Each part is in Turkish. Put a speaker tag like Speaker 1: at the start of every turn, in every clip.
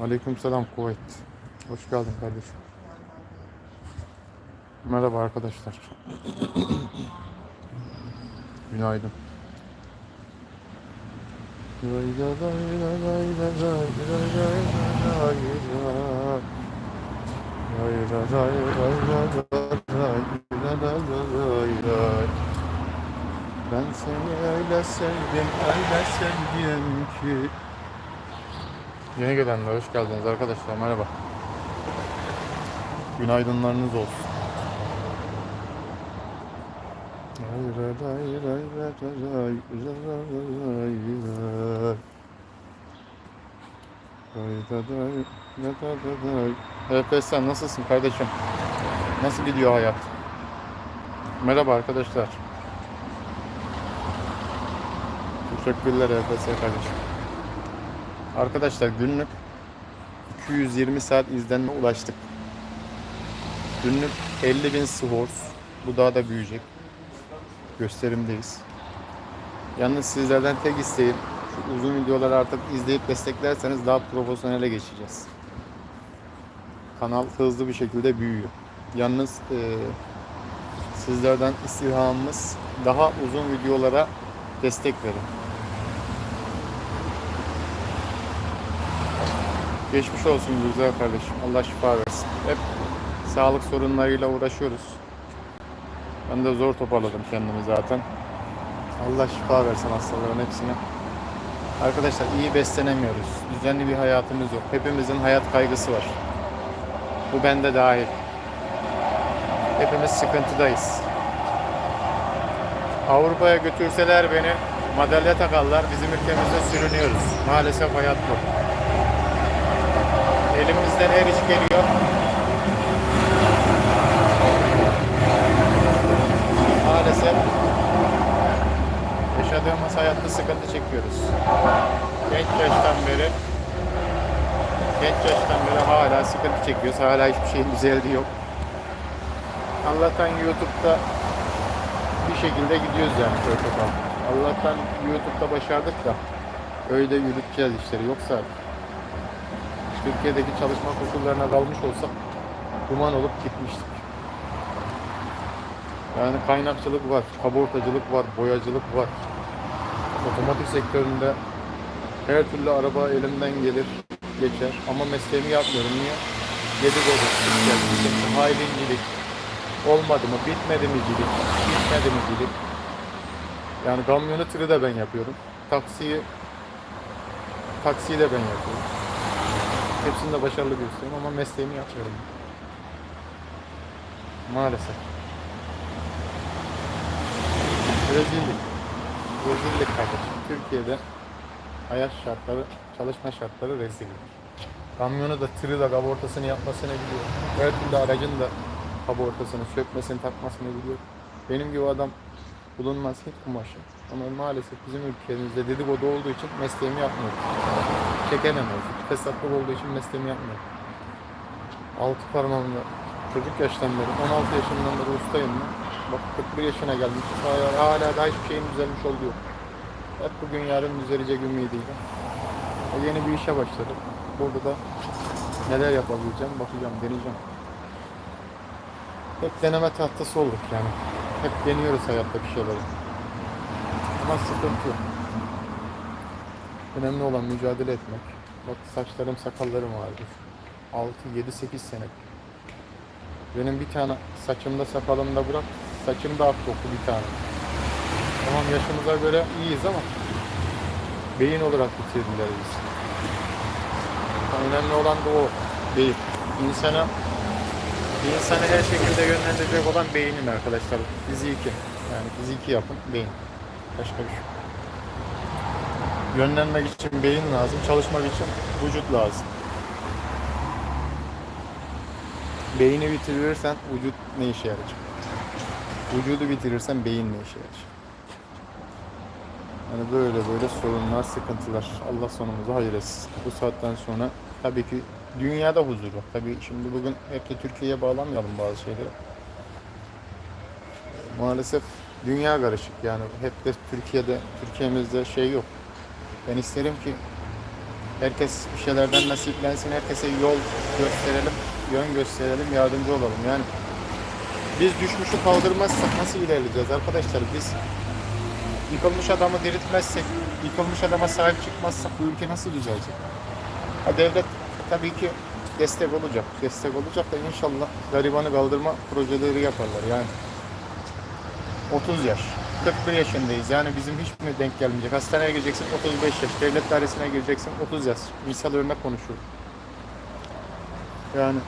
Speaker 1: Aleykümselam Kuveyt. Hoş geldin kardeşim. Merhaba arkadaşlar. Günaydın. Ben seni öyle sevdim, öyle sevdim ki Yeni gelenler hoş geldiniz arkadaşlar merhaba. Günaydınlarınız olsun. Evet sen nasılsın kardeşim? Nasıl gidiyor hayat? Merhaba arkadaşlar. Teşekkürler EFS kardeşim. Arkadaşlar günlük 220 saat izlenme ulaştık. Günlük 50 bin swors. Bu daha da büyüyecek. Gösterimdeyiz. Yalnız sizlerden tek isteğim şu uzun videoları artık izleyip desteklerseniz daha profesyonele geçeceğiz. Kanal hızlı bir şekilde büyüyor. Yalnız e, sizlerden istirhamımız daha uzun videolara destek verin. Geçmiş olsun güzel kardeşim. Allah şifa versin. Hep sağlık sorunlarıyla uğraşıyoruz. Ben de zor toparladım kendimi zaten. Allah şifa versin hastaların hepsine. Arkadaşlar iyi beslenemiyoruz. Düzenli bir hayatımız yok. Hepimizin hayat kaygısı var. Bu bende dahil. Hepimiz sıkıntıdayız. Avrupa'ya götürseler beni madalya takarlar. Bizim ülkemizde sürünüyoruz. Maalesef hayat bu. Elimizden her iş geliyor. Maalesef yaşadığımız hayatta sıkıntı çekiyoruz. Genç yaştan beri genç yaştan beri hala sıkıntı çekiyoruz. Hala hiçbir şeyin düzeldiği yok. Allah'tan YouTube'da bir şekilde gidiyoruz yani protokol. Allah'tan YouTube'da başardık da öyle yürüteceğiz işleri. Yoksa Türkiye'deki çalışma koşullarına dalmış olsak duman olup gitmiştik. Yani kaynakçılık var, kabortacılık var, boyacılık var. Otomotiv sektöründe her türlü araba elimden gelir, geçer. Ama mesleğimi yapmıyorum. Niye? Dedikodu, yani hailincilik, olmadı mı, bitmedi mi cilik, bitmedi mi cilik. Yani kamyonu tırı da ben yapıyorum. Taksiyi, taksiyi de ben yapıyorum. Hepsinde başarılı gösteriyorum ama mesleğimi yapmıyorum. Maalesef. Rezillik. Rezillik kardeşim. Türkiye'de hayat şartları, çalışma şartları rezillik. Kamyonu da tırı da kabortasını yapmasını biliyor. Her türlü aracın da kabortasını, sökmesini, takmasını biliyor. Benim gibi adam bulunmaz hiç kumaşı. Ama maalesef bizim ülkemizde dedikodu olduğu için mesleğimi yapmıyorum. Çekememiyoruz. Fesatlık olduğu için mesleğimi yapmıyorum. Altı parmağımla çocuk yaştan beri, 16 yaşından beri ustayım ben. Bak 41 yaşına geldim. Hala, hala daha hiçbir şeyin düzelmiş olduğu yok. Hep bugün yarın düzelecek ümidiyle. E, yeni bir işe başladım. Burada da neler yapabileceğim bakacağım, deneyeceğim. Hep deneme tahtası olduk yani. Hep deniyoruz hayatta bir şeyleri. Ama sıkıntı yok. Önemli olan mücadele etmek. Bak saçlarım, sakallarım vardı. 6, 7, 8 sene. Benim bir tane saçımda, sakalımda bırak, saçımda ak doku bir tane. Tamam yaşımıza göre iyiyiz ama beyin olarak bitirdiler biz. Önemli olan da o beyin. İnsana insanı her şekilde yönlendirecek olan beynin arkadaşlar. Fiziki. Yani fiziki yapın beyin. Başka bir şey. Yönlenmek için beyin lazım, çalışmak için vücut lazım. Beyni bitirirsen vücut ne işe yarayacak? Vücudu bitirirsen beyin ne işe yarayacak? Yani böyle böyle sorunlar, sıkıntılar. Allah sonumuzu hayır etsin. Bu saatten sonra tabii ki dünyada huzur var. Tabii şimdi bugün hep de Türkiye'ye bağlamayalım bazı şeyleri. Maalesef dünya karışık yani. Hep de Türkiye'de, Türkiye'mizde şey yok. Ben isterim ki herkes bir şeylerden nasiplensin, herkese yol gösterelim, yön gösterelim, yardımcı olalım. Yani biz düşmüşü kaldırmazsak nasıl ilerleyeceğiz arkadaşlar? Biz yıkılmış adamı diriltmezsek, yıkılmış adama sahip çıkmazsak bu ülke nasıl düzelecek? Ha devlet tabii ki destek olacak. Destek olacak da inşallah garibanı kaldırma projeleri yaparlar yani. 30 yaş. 41 yaşındayız. Yani bizim hiç mi denk gelmeyecek? Hastaneye gireceksin 35 yaş. Devlet dairesine gireceksin 30 yaş. Misal örnek konuşuyorum. Yani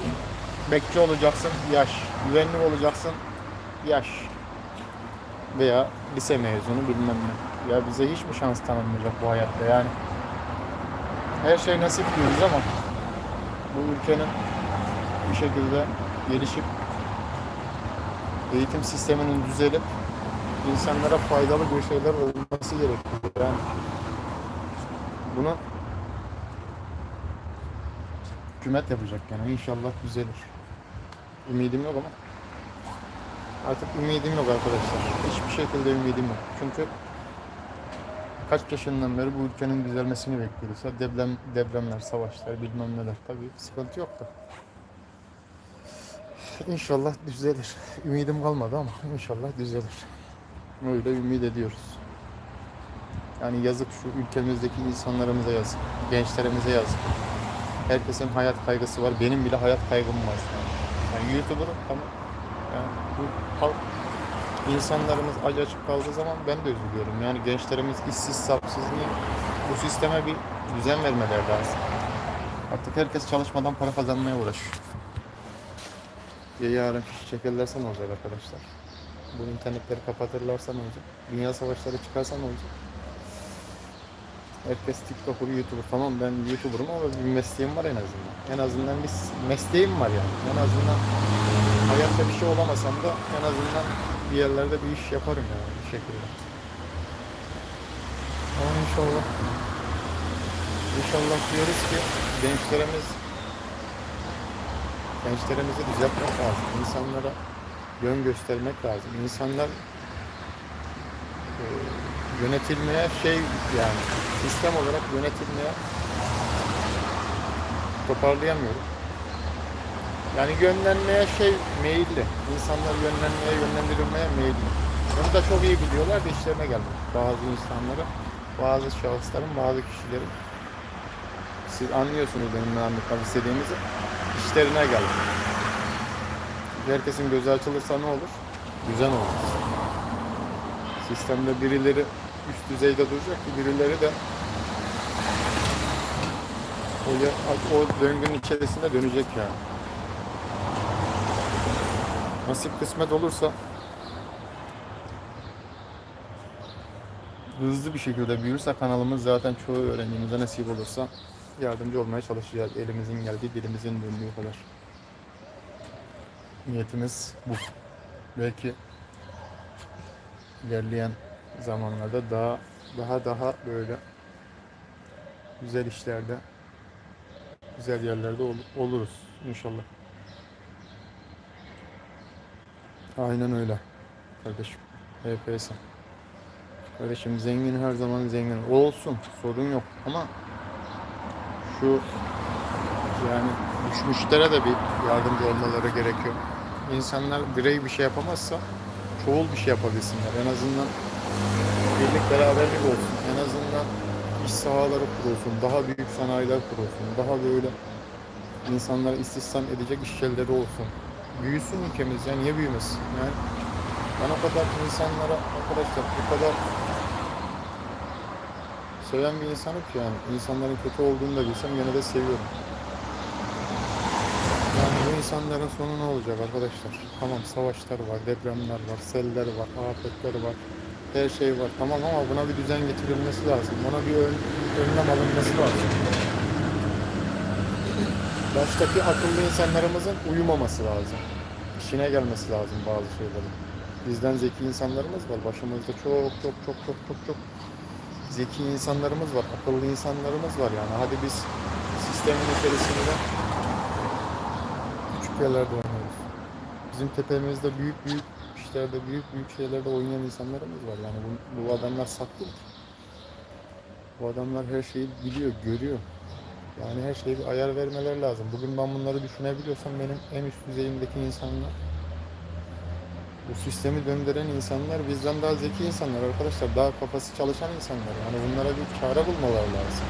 Speaker 1: bekçi olacaksın yaş. Güvenlik olacaksın yaş. Veya lise mezunu bilmem ne. Ya bize hiç mi şans tanınmayacak bu hayatta yani? Her şey nasip diyoruz ama bu ülkenin bir şekilde gelişip eğitim sisteminin düzelip insanlara faydalı bir şeyler olması gerekiyor. Yani bunu hükümet yapacak yani inşallah düzelir. Ümidim yok ama artık ümidim yok arkadaşlar. Hiçbir şekilde ümidim yok. Çünkü kaç yaşından beri bu ülkenin düzelmesini bekliyoruz. Deprem, depremler, savaşlar, bilmem neler. Tabii sıkıntı yok da. İnşallah düzelir. Ümidim kalmadı ama inşallah düzelir. Öyle ümit ediyoruz. Yani yazık şu ülkemizdeki insanlarımıza yazık. Gençlerimize yazık. Herkesin hayat kaygısı var. Benim bile hayat kaygım var. Yani, yani YouTuber'ım tamam. Yani bu halk insanlarımız acı açık kaldığı zaman ben de üzülüyorum. Yani gençlerimiz işsiz sapsız niye? Bu sisteme bir düzen vermeleri lazım. Artık herkes çalışmadan para kazanmaya uğraşıyor. Ya yarın fiş çekerlerse ne olacak arkadaşlar? Bu internetleri kapatırlarsa ne olacak? Dünya savaşları çıkarsa ne olacak? Herkes TikToker, YouTuber. Tamam ben YouTuber'ım ama bir mesleğim var en azından. En azından bir mesleğim var yani. En azından hayatta bir şey olamasam da en azından bir yerlerde bir iş yaparım yani bir şekilde. Ama inşallah inşallah diyoruz ki gençlerimiz gençlerimizi düzeltmek lazım. İnsanlara yön göstermek lazım. İnsanlar e, yönetilmeye şey yani sistem olarak yönetilmeye toparlayamıyorum. Yani yönlenmeye şey meyilli. İnsanlar yönlenmeye, yönlendirilmeye meyilli. Bunu da çok iyi biliyorlar da işlerine gelmiyor. Bazı insanlara, bazı şahısların, bazı kişilerin siz anlıyorsunuz benim ne anlatmak istediğimizi. İşlerine gelmiyor. Herkesin gözü açılırsa ne olur? Düzen olur. Sistemde birileri üst düzeyde duracak ki birileri de o, o döngünün içerisinde dönecek yani. Nasip kısmet olursa hızlı bir şekilde büyürse kanalımız zaten çoğu öğrencimize nasip olursa yardımcı olmaya çalışacağız. Elimizin geldiği, dilimizin döndüğü kadar. Niyetimiz bu. Belki ilerleyen zamanlarda daha daha daha böyle güzel işlerde güzel yerlerde ol- oluruz inşallah. Aynen öyle kardeşim. HPS. Kardeşim zengin her zaman zengin. O olsun sorun yok ama şu yani düşmüşlere de bir yardımcı olmaları gerekiyor. İnsanlar birey bir şey yapamazsa çoğul bir şey yapabilsinler. En azından birlik beraberlik olsun. En azından iş sahaları kurulsun. Daha büyük sanayiler kurulsun. Daha böyle insanlara istihdam edecek iş yerleri olsun. Büyüsün ülkemiz ya niye büyümesin? Yani ben o kadar insanlara arkadaşlar bu kadar seven bir insanım ki yani insanların kötü olduğunu da bilsem yine de seviyorum. Yani bu insanların sonu ne olacak arkadaşlar? Tamam savaşlar var, depremler var, seller var, afetler var. Her şey var tamam ama buna bir düzen getirilmesi lazım. Buna bir ön, önlem alınması lazım. Baştaki akıllı insanlarımızın uyumaması lazım. İşine gelmesi lazım bazı şeylerin. Bizden zeki insanlarımız var. Başımızda çok çok çok çok çok çok zeki insanlarımız var. Akıllı insanlarımız var yani. Hadi biz sistemin içerisinde küçük yerlerde oynuyoruz. Bizim tepemizde büyük büyük işlerde, büyük büyük şeylerde oynayan insanlarımız var. Yani bu, bu adamlar ki. Bu adamlar her şeyi biliyor, görüyor. Yani her şeye bir ayar vermeleri lazım. Bugün ben bunları düşünebiliyorsam benim en üst düzeyimdeki insanlar bu sistemi döndüren insanlar bizden daha zeki insanlar arkadaşlar. Daha kafası çalışan insanlar. Yani bunlara bir çare bulmaları lazım.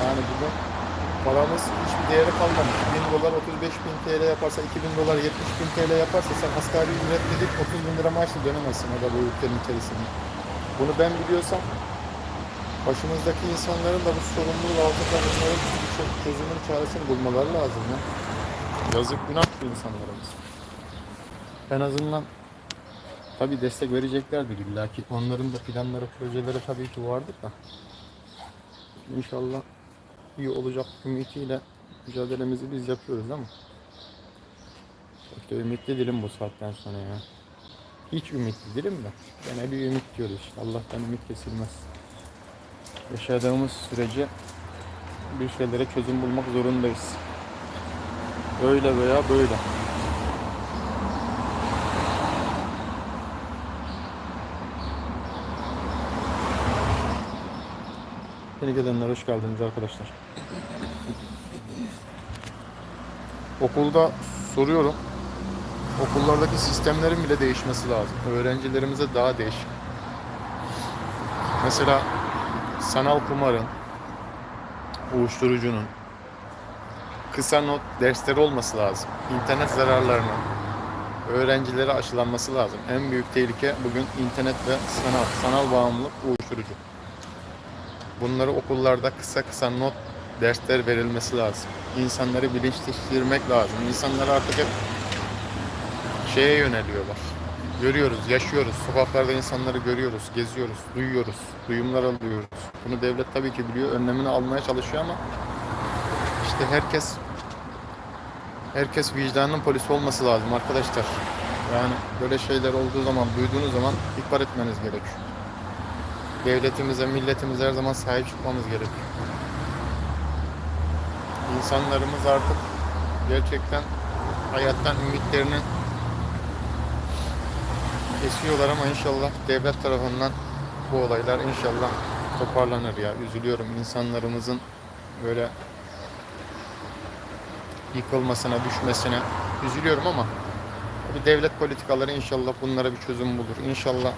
Speaker 1: Yani bugün paramız hiçbir değeri kalmamış. 1000 dolar 35 bin TL yaparsa, 2000 dolar 70 bin TL yaparsa sen asgari ücret dedik 30 bin lira maaşla dönemezsin o da bu ülkenin içerisinde. Bunu ben biliyorsam başımızdaki insanların da bu sorumluluğu altında bunların çö- çözümün çaresini bulmaları lazım ya. Yazık günah bu insanlarımız. En azından tabi destek vereceklerdir illa ki. Onların da planları, projeleri tabii ki vardır da. İnşallah iyi olacak ümitiyle mücadelemizi biz yapıyoruz ama çok da ümitli değilim bu saatten sonra ya. Hiç ümitli değilim de. Gene bir ümit diyoruz işte. Allah'tan ümit kesilmez. Yaşadığımız sürece bir şeylere çözüm bulmak zorundayız. Öyle veya böyle. Yeni gelenler hoş geldiniz arkadaşlar. Okulda soruyorum. Okullardaki sistemlerin bile değişmesi lazım. Öğrencilerimize daha değişik. Mesela sanal kumarın, uyuşturucunun, kısa not dersleri olması lazım. İnternet zararlarının öğrencilere aşılanması lazım. En büyük tehlike bugün internet ve sanal, sanal bağımlılık, uyuşturucu. Bunları okullarda kısa kısa not dersler verilmesi lazım. İnsanları bilinçlendirmek lazım. İnsanlar artık hep şeye yöneliyorlar. Görüyoruz, yaşıyoruz. Sokaklarda insanları görüyoruz, geziyoruz, duyuyoruz. Duyumlar alıyoruz. Bunu devlet tabii ki biliyor. Önlemini almaya çalışıyor ama işte herkes herkes vicdanının polisi olması lazım arkadaşlar. Yani böyle şeyler olduğu zaman, duyduğunuz zaman ihbar etmeniz gerekiyor. Devletimize, milletimize her zaman sahip çıkmamız gerekiyor. İnsanlarımız artık gerçekten hayattan ümitlerini kesiyorlar ama inşallah devlet tarafından bu olaylar inşallah toparlanır ya. Üzülüyorum insanlarımızın böyle yıkılmasına, düşmesine üzülüyorum ama bir devlet politikaları inşallah bunlara bir çözüm bulur. İnşallah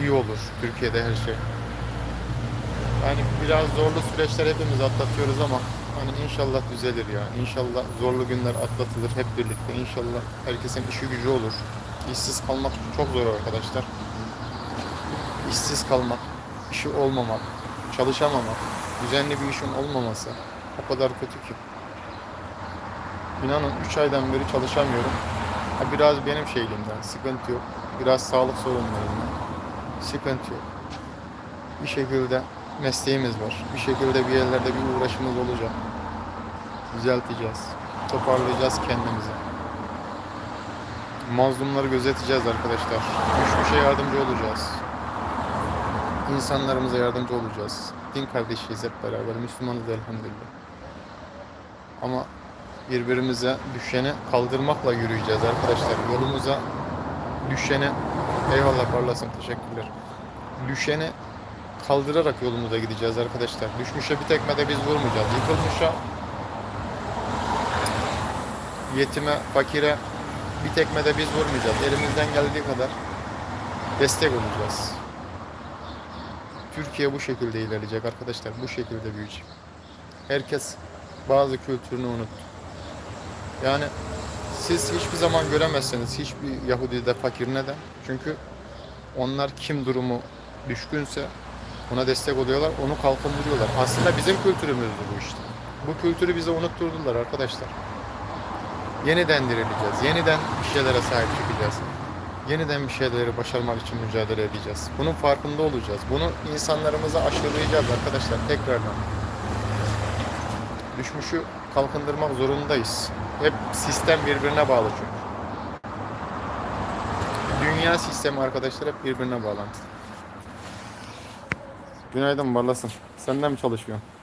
Speaker 1: iyi olur Türkiye'de her şey. Yani biraz zorlu süreçler hepimiz atlatıyoruz ama hani inşallah düzelir ya. İnşallah zorlu günler atlatılır hep birlikte. İnşallah herkesin işi gücü olur. İşsiz kalmak çok zor arkadaşlar. İşsiz kalmak, işi olmamak, çalışamamak, düzenli bir işin olmaması o kadar kötü ki. İnanın 3 aydan beri çalışamıyorum. Ha, biraz benim şeyliğimden sıkıntı yok. Biraz sağlık sorunlarından sıkıntı yok. Bir şekilde mesleğimiz var. Bir şekilde bir yerlerde bir uğraşımız olacak. Düzelteceğiz. Toparlayacağız kendimizi. Mazlumları gözeteceğiz arkadaşlar. Düşmüşe yardımcı olacağız. İnsanlarımıza yardımcı olacağız. Din kardeşiyiz hep beraber. Müslümanız elhamdülillah. Ama birbirimize düşeni kaldırmakla yürüyeceğiz arkadaşlar. Yolumuza düşeni eyvallah parlasın teşekkürler. Düşeni kaldırarak yolumuza gideceğiz arkadaşlar. Düşmüşe bir tekmede biz vurmayacağız. Yıkılmışa yetime, fakire bir tekmede biz vurmayacağız. Elimizden geldiği kadar destek olacağız. Türkiye bu şekilde ilerleyecek arkadaşlar. Bu şekilde büyüyecek. Herkes bazı kültürünü unuttu. Yani siz hiçbir zaman göremezsiniz hiçbir Yahudi de fakir neden? Çünkü onlar kim durumu düşkünse ona destek oluyorlar, onu kalkındırıyorlar. Aslında bizim kültürümüzdü bu işte. Bu kültürü bize unutturdular arkadaşlar. Yeniden dirileceğiz, yeniden bir şeylere sahip çıkacağız. Yeniden bir şeyleri başarmak için mücadele edeceğiz. Bunun farkında olacağız. Bunu insanlarımıza aşılayacağız arkadaşlar tekrardan. Düşmüşü kalkındırmak zorundayız. Hep sistem birbirine bağlı çünkü. Dünya sistemi arkadaşlar hep birbirine bağlantılı. Günaydın Barlasın. Senden mi çalışıyorsun?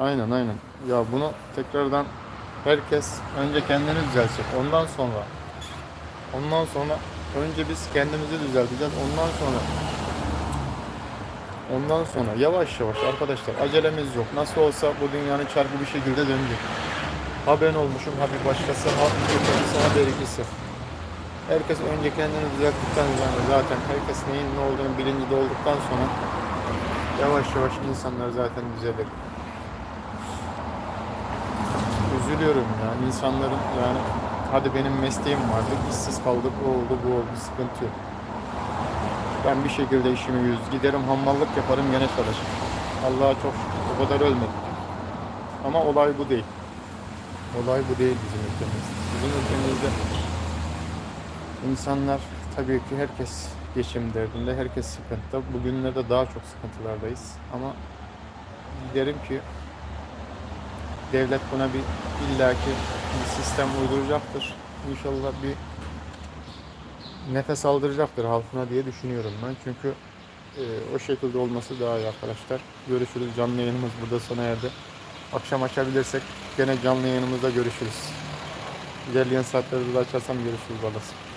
Speaker 1: Aynen aynen. Ya bunu tekrardan Herkes önce kendini düzeltecek. Ondan sonra ondan sonra önce biz kendimizi düzelteceğiz. Ondan sonra ondan sonra yavaş yavaş arkadaşlar acelemiz yok. Nasıl olsa bu dünyanın çarkı bir şekilde dönecek. Ha ben olmuşum, ha bir başkası, ha ötekisi, ha berikisi. Herkes önce kendini düzelttikten sonra zaten herkes neyin ne olduğunu bilincinde olduktan sonra yavaş yavaş insanlar zaten düzelir. Üzülüyorum ya insanların yani hadi benim mesleğim vardı işsiz kaldık o oldu bu oldu sıkıntı yok. Ben bir şekilde işimi yüz giderim hammallık yaparım gene çalışırım. Allah'a çok o kadar ölmedik. Ama olay bu değil. Olay bu değil bizim ülkemizde. Bizim ülkemizde insanlar tabii ki herkes geçim derdinde, herkes sıkıntıda. Bugünlerde daha çok sıkıntılardayız. Ama derim ki devlet buna bir illaki bir sistem uyduracaktır. İnşallah bir nefes aldıracaktır halkına diye düşünüyorum ben. Çünkü e, o şekilde olması daha iyi arkadaşlar. Görüşürüz. Canlı yayınımız burada sona erdi. Akşam açabilirsek gene canlı yayınımızda görüşürüz. İlerleyen saatlerde de açarsam görüşürüz balası.